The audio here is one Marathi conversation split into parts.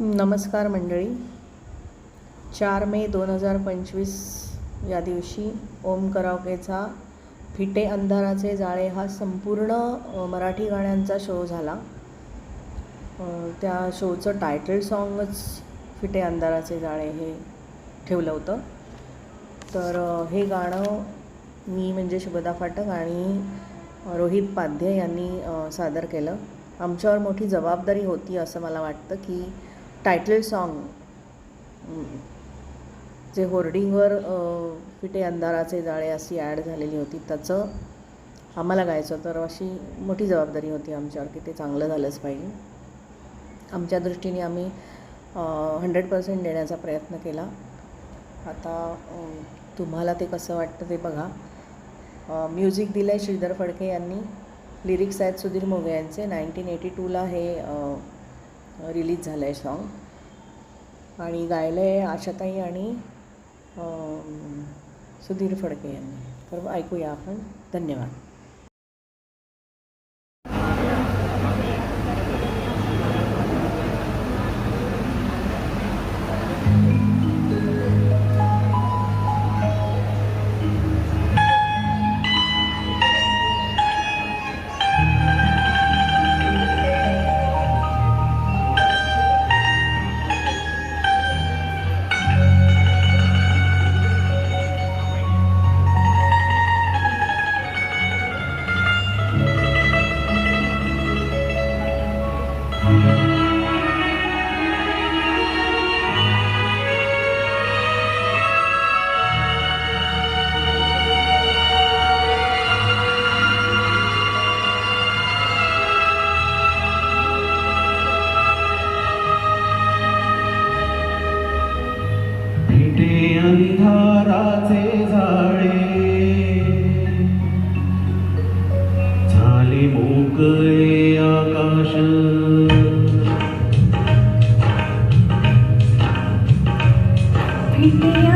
नमस्कार मंडळी. चार मे दोन हजार पंचवीस या दिवशी ओम करावकेचा फिटे अंधाराचे जाळे हा संपूर्ण मराठी गाण्यांचा शो झाला. त्या शोचं टायटल सॉन्गच फिटे अंधाराचे जाळे हे ठेवलं होतं. तर हे गाणं मी म्हणजे शुभदा फाटक आणि रोहित पाध्ये यांनी सादर केलं. आमच्यावर मोठी जबाबदारी होती असं मला वाटतं की टायटल सॉन्ग जे होर्डिंगवर फिटे अंधाराचे जाळे अशी ॲड झालेली होती त्याचं आम्हाला गायचं तर अशी मोठी जबाबदारी होती आमच्यावर की ते चांगलं झालंच पाहिजे. आमच्या दृष्टीने आम्ही हंड्रेड पर्सेंट देण्याचा प्रयत्न केला. आता तुम्हाला ते कसं वाटतं ते बघा. म्युझिक दिलं आहे श्रीधर फडके यांनी लिरिक्स आहेत सुधीर मोगे यांचे नाईन्टीन एटी टूला हे रिलीज झालं आहे सॉन्ग आणि गायलं आहे आशाताई आणि सुधीर फडके यांनी. तर ऐकूया आपण. धन्यवाद. फिटे अंधाराचे जाळे झाले मोकळे आकाश फिटे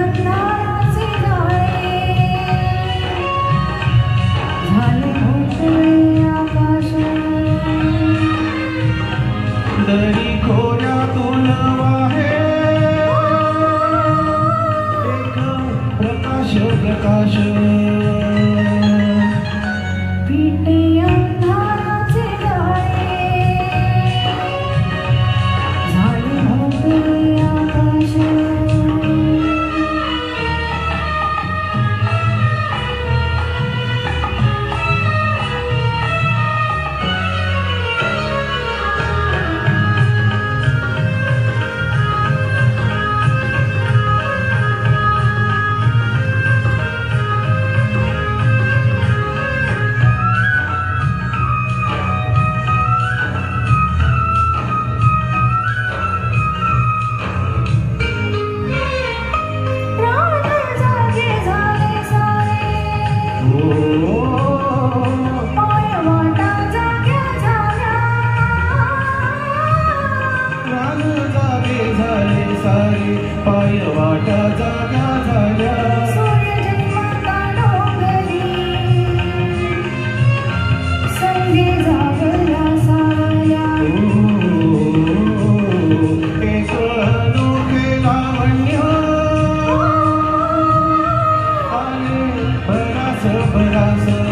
的么让？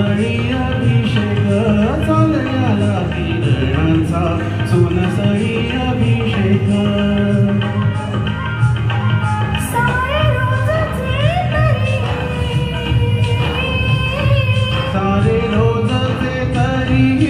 चरणी अभिषेक चालण्याला विजयांचा सोनसळी अभिषेक. सारे रोजचे तरी